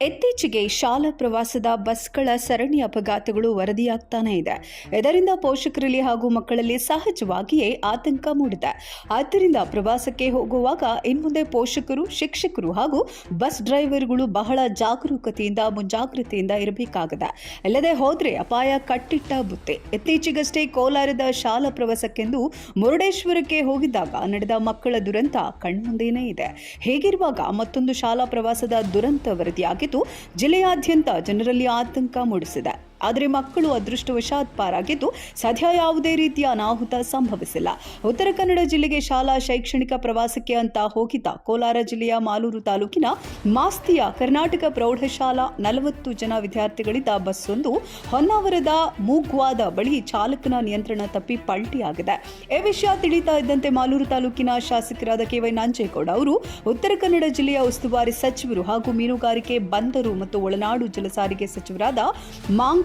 ಇತ್ತೀಚೆಗೆ ಶಾಲಾ ಪ್ರವಾಸದ ಬಸ್ಗಳ ಸರಣಿ ಅಪಘಾತಗಳು ವರದಿಯಾಗ್ತಾನೆ ಇದೆ. ಇದರಿಂದ ಪೋಷಕರಲ್ಲಿ ಹಾಗೂ ಮಕ್ಕಳಲ್ಲಿ ಸಹಜವಾಗಿಯೇ ಆತಂಕ ಮೂಡಿದೆ. ಆದ್ದರಿಂದ ಪ್ರವಾಸಕ್ಕೆ ಹೋಗುವಾಗ ಇನ್ಮುಂದೆ ಪೋಷಕರು, ಶಿಕ್ಷಕರು ಹಾಗೂ ಬಸ್ ಡ್ರೈವರ್ಗಳು ಬಹಳ ಜಾಗರೂಕತೆಯಿಂದ, ಮುಂಜಾಗ್ರತೆಯಿಂದ ಇರಬೇಕಾಗಿದೆ. ಇಲ್ಲದೆ ಹೋದ್ರೆ ಅಪಾಯ ಕಟ್ಟಿಟ್ಟ ಬುತ್ತಿ. ಇತ್ತೀಚೆಗಷ್ಟೇ ಕೋಲಾರದ ಶಾಲಾ ಪ್ರವಾಸಕ್ಕೆಂದು ಮುರುಡೇಶ್ವರಕ್ಕೆ ಹೋಗಿದ್ದಾಗ ನಡೆದ ಮಕ್ಕಳ ದುರಂತ ಕಣ್ಮುಂದೇನೇ ಇದೆ. ಹೀಗಿರುವಾಗ ಮತ್ತೊಂದು ಶಾಲಾ ಪ್ರವಾಸದ ದುರಂತ ವರದಿಯಾಗಿದ್ದು ಜಿಲ್ಲೆಯಾದ್ಯಂತ ಜನರಲ್ಲಿ ಆತಂಕ ಮೂಡಿಸಿದೆ. ಆದರೆ ಮಕ್ಕಳು ಅದೃಷ್ಟವಶಾತ್ ಪಾರಾಗಿದ್ದು ಸದ್ಯ ಯಾವುದೇ ರೀತಿಯ ಅನಾಹುತ ಸಂಭವಿಸಿಲ್ಲ. ಉತ್ತರ ಕನ್ನಡ ಜಿಲ್ಲೆಗೆ ಶಾಲಾ ಶೈಕ್ಷಣಿಕ ಪ್ರವಾಸಕ್ಕೆ ಅಂತ ಹೋಗಿದ್ದ ಕೋಲಾರ ಜಿಲ್ಲೆಯ ಮಾಲೂರು ತಾಲೂಕಿನ ಮಾಸ್ತಿಯ ಕರ್ನಾಟಕ ಪ್ರೌಢಶಾಲಾ ನಲವತ್ತು ಜನ ವಿದ್ಯಾರ್ಥಿಗಳಿದ್ದ ಬಸ್ಸೊಂದು ಹೊನ್ನಾವರದ ಮೂಗ್ವಾದ ಬಳಿ ಚಾಲಕನ ನಿಯಂತ್ರಣ ತಪ್ಪಿ ಪಲ್ಟಿಯಾಗಿದೆ. ಈ ವಿಷಯ ತಿಳಿತಾ ಇದ್ದಂತೆ ಮಾಲೂರು ತಾಲೂಕಿನ ಶಾಸಕರಾದ ಕೆವೈ ನಾಂಜೇಗೌಡ ಅವರು ಉತ್ತರ ಕನ್ನಡ ಜಿಲ್ಲೆಯ ಉಸ್ತುವಾರಿ ಸಚಿವರು ಹಾಗೂ ಮೀನುಗಾರಿಕೆ ಬಂದರು ಮತ್ತು ಒಳನಾಡು ಜಲಸಾರಿಗೆ ಸಚಿವರಾದ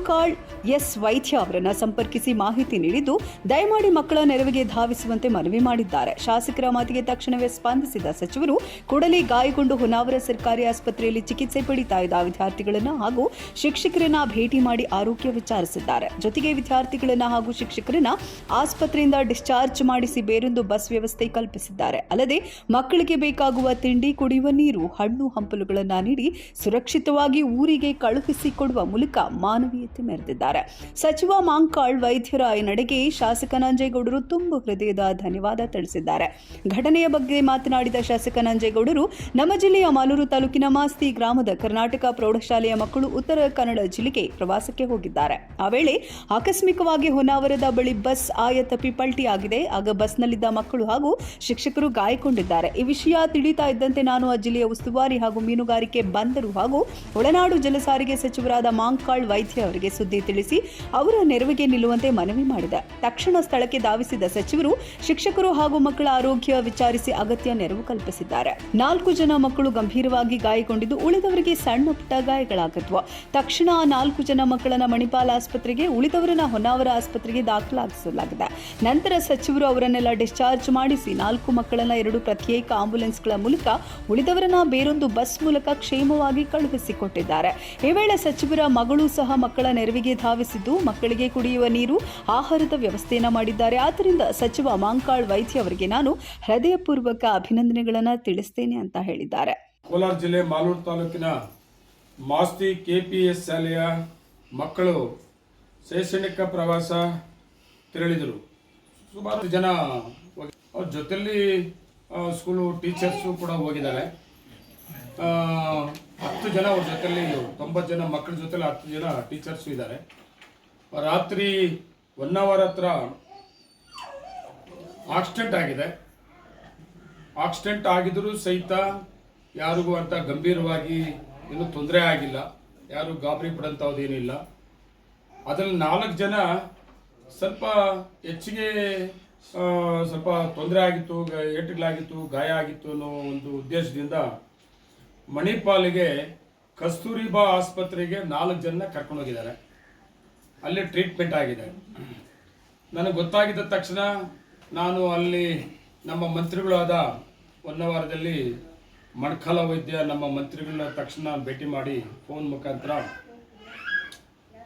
ಮಾಂಕಾಳ್ ಎಸ್ ವೈದ್ಯ ಅವರನ್ನ ಸಂಪರ್ಕಿಸಿ ಮಾಹಿತಿ ನೀಡಿದ್ದು, ದಯಮಾಡಿ ಮಕ್ಕಳ ನೆರವಿಗೆ ಧಾವಿಸುವಂತೆ ಮನವಿ ಮಾಡಿದ್ದಾರೆ. ಶಾಸಕರ ಮಾತಿಗೆ ತಕ್ಷಣವೇ ಸ್ಪಂದಿಸಿದ ಸಚಿವರು, ಕೂಡಲೇ ಗಾಯಗೊಂಡು ಹೊನ್ನಾವರ ಸರ್ಕಾರಿ ಆಸ್ಪತ್ರೆಯಲ್ಲಿ ಚಿಕಿತ್ಸೆ ಪಡಿತಾ ಇದ್ದ ವಿದ್ಯಾರ್ಥಿಗಳನ್ನು ಹಾಗೂ ಶಿಕ್ಷಕರನ್ನ ಭೇಟಿ ಮಾಡಿ ಆರೋಗ್ಯ ವಿಚಾರಿಸಿದ್ದಾರೆ. ಜೊತೆಗೆ ವಿದ್ಯಾರ್ಥಿಗಳನ್ನ ಹಾಗೂ ಶಿಕ್ಷಕರನ್ನ ಆಸ್ಪತ್ರೆಯಿಂದ ಡಿಸ್ಚಾರ್ಜ್ ಮಾಡಿಸಿ ಬೇರೊಂದು ಬಸ್ ವ್ಯವಸ್ಥೆ ಕಲ್ಪಿಸಿದ್ದಾರೆ. ಅಲ್ಲದೆ, ಮಕ್ಕಳಿಗೆ ಬೇಕಾಗುವ ತಿಂಡಿ, ಕುಡಿಯುವ ನೀರು, ಹಣ್ಣು, ಹಂಪಲುಗಳನ್ನು ನೀಡಿ ಸುರಕ್ಷಿತವಾಗಿ ಊರಿಗೆ ಕಳುಹಿಸಿಕೊಡುವ ಮೂಲಕ ಮಾನವೀಯತೆ ಮೆರೆದಿದ್ದಾರೆ. ಸಚಿವ ಮಾಂಕಾಳ್ ವೈದ್ಯರ ಈ ನಡೆಗೆ ಶಾಸಕ ನಂಜೇಗೌಡರು ತುಂಬು ಹೃದಯದ ಧನ್ಯವಾದ ತಿಳಿಸಿದ್ದಾರೆ. ಘಟನೆಯ ಬಗ್ಗೆ ಮಾತನಾಡಿದ ಶಾಸಕ ನಂಜೇಗೌಡರು, ನಮ್ಮ ಜಿಲ್ಲೆಯ ಮಾಲೂರು ತಾಲೂಕಿನ ಮಾಸ್ತಿ ಗ್ರಾಮದ ಕರ್ನಾಟಕ ಪ್ರೌಢಶಾಲೆಯ ಮಕ್ಕಳು ಉತ್ತರ ಕನ್ನಡ ಜಿಲ್ಲೆಗೆ ಪ್ರವಾಸಕ್ಕೆ ಹೋಗಿದ್ದಾರೆ. ಆ ವೇಳೆ ಆಕಸ್ಮಿಕವಾಗಿ ಹೊನ್ನಾವರದ ಬಳಿ ಬಸ್ ಆಯ ತಪ್ಪಿ ಪಲ್ಟಿಯಾಗಿದೆ. ಆಗ ಬಸ್ನಲ್ಲಿದ್ದ ಮಕ್ಕಳು ಹಾಗೂ ಶಿಕ್ಷಕರು ಗಾಯಗೊಂಡಿದ್ದಾರೆ. ಈ ವಿಷಯ ತಿಳಿತಾ ಇದ್ದಂತೆ ನಾನು ಆ ಜಿಲ್ಲೆಯ ಉಸ್ತುವಾರಿ ಹಾಗೂ ಮೀನುಗಾರಿಕೆ ಬಂದರು ಹಾಗೂ ಒಳನಾಡು ಜಲಸಾರಿಗೆ ಸಚಿವರಾದ ಮಾಂಕಾಳ್ ವೈದ್ಯ ಅವರಿಗೆ ಸುದ್ದಿ ತಿಳಿಸಿ ಅವರ ನೆರವಿಗೆ ನಿಲ್ಲುವಂತೆ ಮನವಿ ಮಾಡಿದೆ. ತಕ್ಷಣ ಸ್ಥಳಕ್ಕೆ ಧಾವಿಸಿದ ಸಚಿವರು ಶಿಕ್ಷಕರು ಹಾಗೂ ಮಕ್ಕಳ ಆರೋಗ್ಯ ವಿಚಾರಿಸಿ ಅಗತ್ಯ ನೆರವು ಕಲ್ಪಿಸಿದ್ದಾರೆ. ನಾಲ್ಕು ಜನ ಮಕ್ಕಳು ಗಂಭೀರವಾಗಿ ಗಾಯಗೊಂಡಿದ್ದು ಉಳಿದವರಿಗೆ ಸಣ್ಣ ಪುಟ್ಟ ಗಾಯಗಳಾಗಿದ್ವು ತಕ್ಷಣ ನಾಲ್ಕು ಜನ ಮಕ್ಕಳನ್ನ ಮಣಿಪಾಲ ಆಸ್ಪತ್ರೆಗೆ, ಉಳಿದವರನ್ನ ಹೊನ್ನಾವರ ಆಸ್ಪತ್ರೆಗೆ ದಾಖಲಾಗಿಸಲಾಗಿದೆ. ನಂತರ ಸಚಿವರು ಅವರನ್ನೆಲ್ಲ ಡಿಸ್ಚಾರ್ಜ್ ಮಾಡಿಸಿ ನಾಲ್ಕು ಮಕ್ಕಳನ್ನ ಎರಡು ಪ್ರತ್ಯೇಕ ಆಂಬ್ಯುಲೆನ್ಸ್ಗಳ ಮೂಲಕ ಉಳಿದವರನ್ನ ಬೇರೊಂದು ಬಸ್ ಮೂಲಕ ಕ್ಷೇಮವಾಗಿ ಕಳುಹಿಸಿಕೊಟ್ಟಿದ್ದಾರೆ. ಈ ವೇಳೆ ಸಚಿವರ ಮಗಳು ಸಹ ಮಕ್ಕಳ ನೆರವಿಗೆ ಧಾವಿಸಿದ್ದು, ಮಕ್ಕಳಿಗೆ ಕುಡಿಯುವ ನೀರು, ಆಹಾರದ ವ್ಯವಸ್ಥೆಯನ್ನು ಮಾಡಿದ್ದಾರೆ. ಆದ್ದರಿಂದ ಸಚಿವ ಮಾಂಕಾಳ್ ವೈದ್ಯ ಅವರಿಗೆ ನಾನು ಹೃದಯಪೂರ್ವಕ ಅಭಿನಂದನೆಗಳನ್ನು ತಿಳಿಸ್ತೇನೆ ಅಂತ ಹೇಳಿದ್ದಾರೆ. ಕೋಲಾರ ಜಿಲ್ಲೆ ಮಾಲೂರು ತಾಲೂಕಿನ ಮಾಸ್ತಿ ಕೆಪಿಎಸ್ ಶಾಲೆಯ ಮಕ್ಕಳು ಶೈಕ್ಷಣಿಕ ಪ್ರವಾಸ ತೆರಳಿದರು. ಸುಮಾರು ಜನ ಅವ್ರ ಜೊತೆಯಲ್ಲಿ ಸ್ಕೂಲು ಟೀಚರ್ಸು ಕೂಡ ಹೋಗಿದ್ದಾರೆ. ಹತ್ತು ಜನ ಅವ್ರ ಜೊತೆಲಿ ತೊಂಬತ್ತು ಜನ ಮಕ್ಕಳ ಜೊತೆಲಿ ಹತ್ತು ಜನ ಟೀಚರ್ಸು ಇದ್ದಾರೆ ರಾತ್ರಿ ಒನ್ ಅವರ್ ಹತ್ರ ಆಕ್ಸಿಡೆಂಟ್ ಆಗಿದೆ. ಆಕ್ಸಿಡೆಂಟ್ ಆಗಿದ್ರೂ ಸಹಿತ ಯಾರಿಗೂ ಅಂತ ಗಂಭೀರವಾಗಿ ಏನು ತೊಂದರೆ ಆಗಿಲ್ಲ. ಯಾರು ಗಾಬರಿ ಪಡೋಂಥದ್ದೇನಿಲ್ಲ ಅದರಲ್ಲಿ ನಾಲ್ಕು ಜನ ಸ್ವಲ್ಪ ಹೆಚ್ಚಿಗೆ ಸ್ವಲ್ಪ ತೊಂದರೆ ಆಗಿತ್ತು ಏಟುಗಳಾಗಿತ್ತು, ಗಾಯ ಆಗಿತ್ತು ಅನ್ನೋ ಒಂದು ಉದ್ದೇಶದಿಂದ ಮಣಿಪಾಲಿಗೆ ಕಸ್ತೂರಿಬಾ ಆಸ್ಪತ್ರೆಗೆ ನಾಲ್ಕು ಜನ ಕರ್ಕೊಂಡೋಗಿದ್ದಾರೆ ಅಲ್ಲಿ ಟ್ರೀಟ್ಮೆಂಟ್ ಆಗಿದೆ. ನನಗೆ ಗೊತ್ತಾಗಿದ್ದ ತಕ್ಷಣ ನಾನು ಅಲ್ಲಿ ನಮ್ಮ ಮಂತ್ರಿಗಳಾದ ಹೊನ್ನವಾರದಲ್ಲಿ ಮಣ್ಕಾಲ ವೈದ್ಯ ನಮ್ಮ ಮಂತ್ರಿಗಳನ್ನ ತಕ್ಷಣ ಭೇಟಿ ಮಾಡಿ ಫೋನ್ ಮುಖಾಂತರ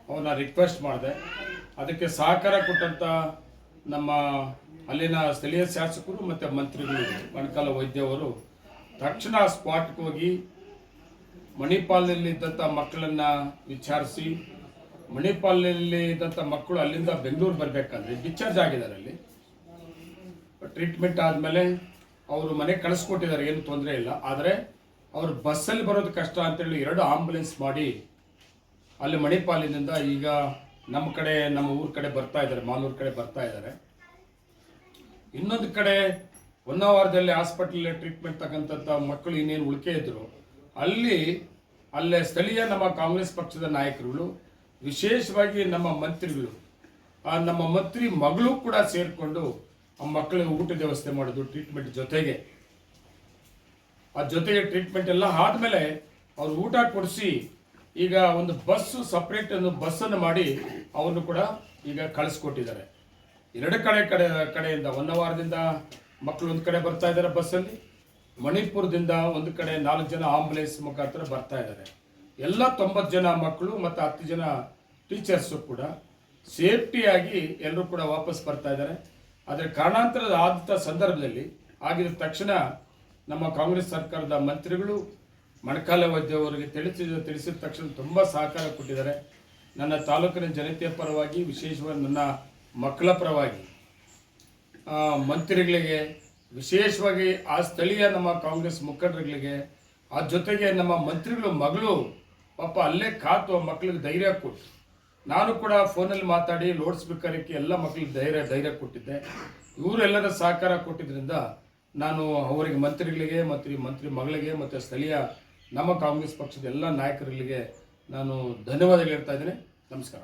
ಅವನ್ನ ರಿಕ್ವೆಸ್ಟ್ ಮಾಡಿದೆ. ಅದಕ್ಕೆ ಸಹಕಾರ ಕೊಟ್ಟಂತ ನಮ್ಮ ಅಲ್ಲಿನ ಸ್ಥಳೀಯ ಶಾಸಕರು ಮತ್ತು ಮಂತ್ರಿಗಳು ಮಣ್ಕಾಲ ವೈದ್ಯ ಅವರು ತಕ್ಷಣ ಸ್ಪಾಟ್ಗೆ ಹೋಗಿ ಮಣಿಪಾಲದಲ್ಲಿ ಇದ್ದಂಥ ಮಕ್ಕಳನ್ನ ವಿಚಾರಿಸಿ ಮಣಿಪಾಲದಲ್ಲಿ ಇದ್ದಂಥ ಮಕ್ಕಳು ಅಲ್ಲಿಂದ ಬೆಂಗಳೂರು ಬರಬೇಕಾದ್ರೆ ಡಿಸ್ಚಾರ್ಜ್ ಆಗಿದ್ದಾರೆ ಅಲ್ಲಿ. ಟ್ರೀಟ್ಮೆಂಟ್ ಆದಮೇಲೆ ಅವರು ಮನೆಗೆ ಕಳಿಸ್ಕೊಟ್ಟಿದ್ದಾರೆ, ಏನು ತೊಂದರೆ ಇಲ್ಲ. ಆದರೆ ಅವರು ಬಸ್ಸಲ್ಲಿ ಬರೋದು ಕಷ್ಟ ಅಂತೇಳಿ ಎರಡು ಆಂಬುಲೆನ್ಸ್ ಮಾಡಿ ಅಲ್ಲಿ ಮಣಿಪಾಲಿನಿಂದ ಈಗ ನಮ್ಮ ಕಡೆ, ನಮ್ಮ ಊರ ಕಡೆ ಬರ್ತಾ ಇದ್ದಾರೆ, ಮಾಲೂರು ಕಡೆ ಬರ್ತಾ ಇದ್ದಾರೆ. ಇನ್ನೊಂದು ಕಡೆ ಹೊನ್ನಾವರದಲ್ಲಿ ಹಾಸ್ಪಿಟಲ್ ಟ್ರೀಟ್ಮೆಂಟ್ ತಕ್ಕಂಥ ಮಕ್ಕಳು ಇನ್ನೇನು ಉಳಿಕೆ ಇದ್ದರು ಅಲ್ಲಿ, ಅಲ್ಲೇ ಸ್ಥಳೀಯ ನಮ್ಮ ಕಾಂಗ್ರೆಸ್ ಪಕ್ಷದ ನಾಯಕರುಗಳು, ವಿಶೇಷವಾಗಿ ನಮ್ಮ ಮಂತ್ರಿಗಳು ನಮ್ಮ ಮಂತ್ರಿ ಮಗಳು ಕೂಡ ಸೇರಿಕೊಂಡು ಆ ಮಕ್ಕಳಿಗೆ ಊಟದ ವ್ಯವಸ್ಥೆ ಮಾಡೋದು ಟ್ರೀಟ್ಮೆಂಟ್ ಜೊತೆಗೆ. ಆ ಜೊತೆಗೆ ಟ್ರೀಟ್ಮೆಂಟ್ ಎಲ್ಲ ಆದಮೇಲೆ ಅವ್ರು ಊಟ ಕೊಡಿಸಿ, ಈಗ ಒಂದು ಬಸ್ ಸಪ್ರೇಟ್ ಒಂದು ಬಸ್ಸನ್ನು ಮಾಡಿ ಅವ್ರನ್ನು ಕೂಡ ಈಗ ಕಳಿಸ್ಕೊಟ್ಟಿದ್ದಾರೆ. ಎರಡು ಕಡೆ ಕಡೆ, ಕಡೆಯಿಂದ, ಹೊನ್ನವಾರದಿಂದ ಮಕ್ಕಳು ಒಂದು ಕಡೆ ಬರ್ತಾ ಇದ್ದಾರೆ ಬಸ್ಸಲ್ಲಿ ಮಣಿಪುರದಿಂದ ಒಂದು ಕಡೆ ನಾಲ್ಕು ಜನ ಆಂಬುಲೆನ್ಸ್ ಮುಖಾಂತರ ಬರ್ತಾ ಇದ್ದಾರೆ. ಎಲ್ಲ ತೊಂಬತ್ತು ಜನ ಮಕ್ಕಳು ಮತ್ತು ಹತ್ತು ಜನ ಟೀಚರ್ಸು ಕೂಡ ಸೇಫ್ಟಿಯಾಗಿ ಎಲ್ಲರೂ ಕೂಡ ವಾಪಸ್ ಬರ್ತಾ ಇದ್ದಾರೆ. ಆದರೆ ಕಾರಣಾಂತರದ ಆದಂಥ ಸಂದರ್ಭದಲ್ಲಿ ಆಗಿದ ತಕ್ಷಣ ನಮ್ಮ ಕಾಂಗ್ರೆಸ್ ಸರ್ಕಾರದ ಮಂತ್ರಿಗಳು ಮಣಕಾಲ ವೈದ್ಯ ಅವರಿಗೆ ತಿಳಿಸಿದ ತಿಳಿಸಿದ ತಕ್ಷಣ ತುಂಬ ಸಹಕಾರ ಕೊಟ್ಟಿದ್ದಾರೆ. ನನ್ನ ತಾಲೂಕಿನ ಜನತೆಯ ಪರವಾಗಿ, ವಿಶೇಷವಾಗಿ ನನ್ನ ಮಕ್ಕಳ ಪರವಾಗಿ. ಮಂತ್ರಿಗಳಿಗೆ, ವಿಶೇಷವಾಗಿ ಆ ಸ್ಥಳೀಯ ನಮ್ಮ ಕಾಂಗ್ರೆಸ್ ಮುಖಂಡರುಗಳಿಗೆ, ಆ ಜೊತೆಗೆ ನಮ್ಮ ಮಂತ್ರಿಗಳು ಮಗಳು, ಪಾಪ ಅಲ್ಲೇ ಕಾತು ಮಕ್ಕಳಿಗೆ ಧೈರ್ಯ ಕೊಟ್ಟು. ನಾನು ಕೂಡ ಫೋನಲ್ಲಿ ಮಾತಾಡಿ ಲೌಡ್ ಸ್ಪೀಕರ್ಗೆ ಎಲ್ಲ ಮಕ್ಕಳಿಗೆ ಧೈರ್ಯ ಧೈರ್ಯ ಕೊಟ್ಟಿದ್ದೆ. ಇವರೆಲ್ಲರ ಸಹಕಾರ ಕೊಟ್ಟಿದ್ದರಿಂದ ನಾನು ಅವರಿಗೆ ಮಂತ್ರಿಗಳಿಗೆ ಮತ್ತು ಮಂತ್ರಿ ಮಗಳಿಗೆ ಮತ್ತು ಸ್ಥಳೀಯ ನಮ್ಮ ಕಾಂಗ್ರೆಸ್ ಪಕ್ಷದ ಎಲ್ಲ ನಾಯಕರುಗಳಿಗೆ ನಾನು ಧನ್ಯವಾದಗಳು ಹೇಳ್ತಾ ಇದ್ದೀನಿ. ನಮಸ್ಕಾರ.